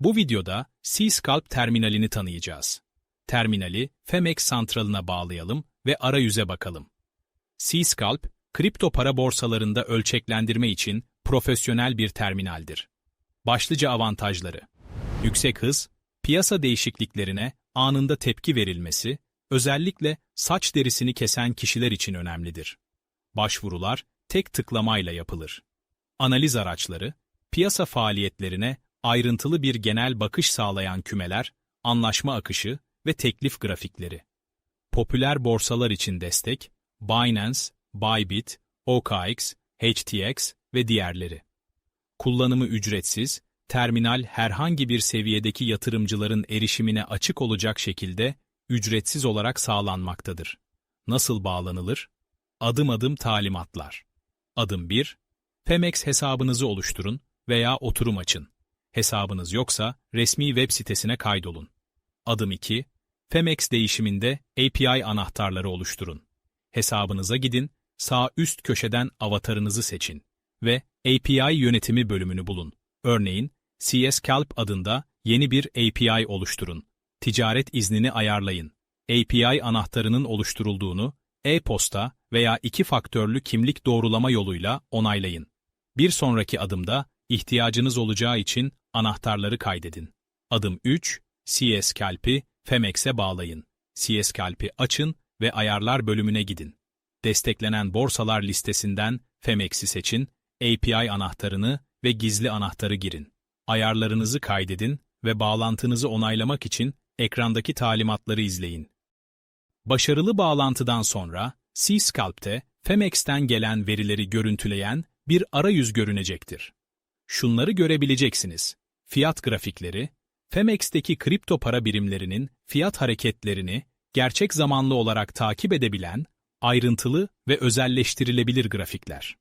Bu videoda C-Scalp terminalini tanıyacağız. Terminali Femex santralına bağlayalım ve arayüze bakalım. C-Scalp, kripto para borsalarında ölçeklendirme için profesyonel bir terminaldir. Başlıca avantajları Yüksek hız, piyasa değişikliklerine anında tepki verilmesi, özellikle saç derisini kesen kişiler için önemlidir. Başvurular tek tıklamayla yapılır. Analiz araçları, piyasa faaliyetlerine ayrıntılı bir genel bakış sağlayan kümeler, anlaşma akışı ve teklif grafikleri. Popüler borsalar için destek, Binance, Bybit, OKX, HTX ve diğerleri. Kullanımı ücretsiz, terminal herhangi bir seviyedeki yatırımcıların erişimine açık olacak şekilde ücretsiz olarak sağlanmaktadır. Nasıl bağlanılır? Adım adım talimatlar. Adım 1. Pemex hesabınızı oluşturun veya oturum açın. Hesabınız yoksa resmi web sitesine kaydolun. Adım 2. Femex değişiminde API anahtarları oluşturun. Hesabınıza gidin, sağ üst köşeden avatarınızı seçin ve API yönetimi bölümünü bulun. Örneğin, CS Calp adında yeni bir API oluşturun. Ticaret iznini ayarlayın. API anahtarının oluşturulduğunu e-posta veya iki faktörlü kimlik doğrulama yoluyla onaylayın. Bir sonraki adımda ihtiyacınız olacağı için anahtarları kaydedin. Adım 3, CS Calp'i Femex'e bağlayın. CS Calp'i açın ve ayarlar bölümüne gidin. Desteklenen borsalar listesinden Femex'i seçin, API anahtarını ve gizli anahtarı girin. Ayarlarınızı kaydedin ve bağlantınızı onaylamak için ekrandaki talimatları izleyin. Başarılı bağlantıdan sonra C-Scalp'te Femex'ten gelen verileri görüntüleyen bir arayüz görünecektir. Şunları görebileceksiniz. Fiyat grafikleri, Femex'teki kripto para birimlerinin fiyat hareketlerini gerçek zamanlı olarak takip edebilen, ayrıntılı ve özelleştirilebilir grafikler.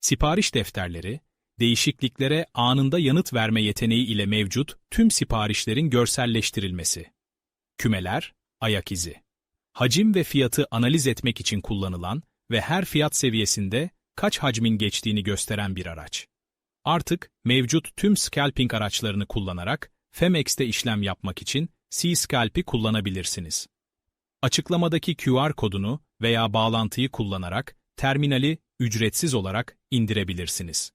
Sipariş defterleri, değişikliklere anında yanıt verme yeteneği ile mevcut tüm siparişlerin görselleştirilmesi. Kümeler, ayak izi. Hacim ve fiyatı analiz etmek için kullanılan ve her fiyat seviyesinde kaç hacmin geçtiğini gösteren bir araç. Artık mevcut tüm scalping araçlarını kullanarak Femex'te işlem yapmak için C-Scalp'i kullanabilirsiniz. Açıklamadaki QR kodunu veya bağlantıyı kullanarak terminali ücretsiz olarak indirebilirsiniz.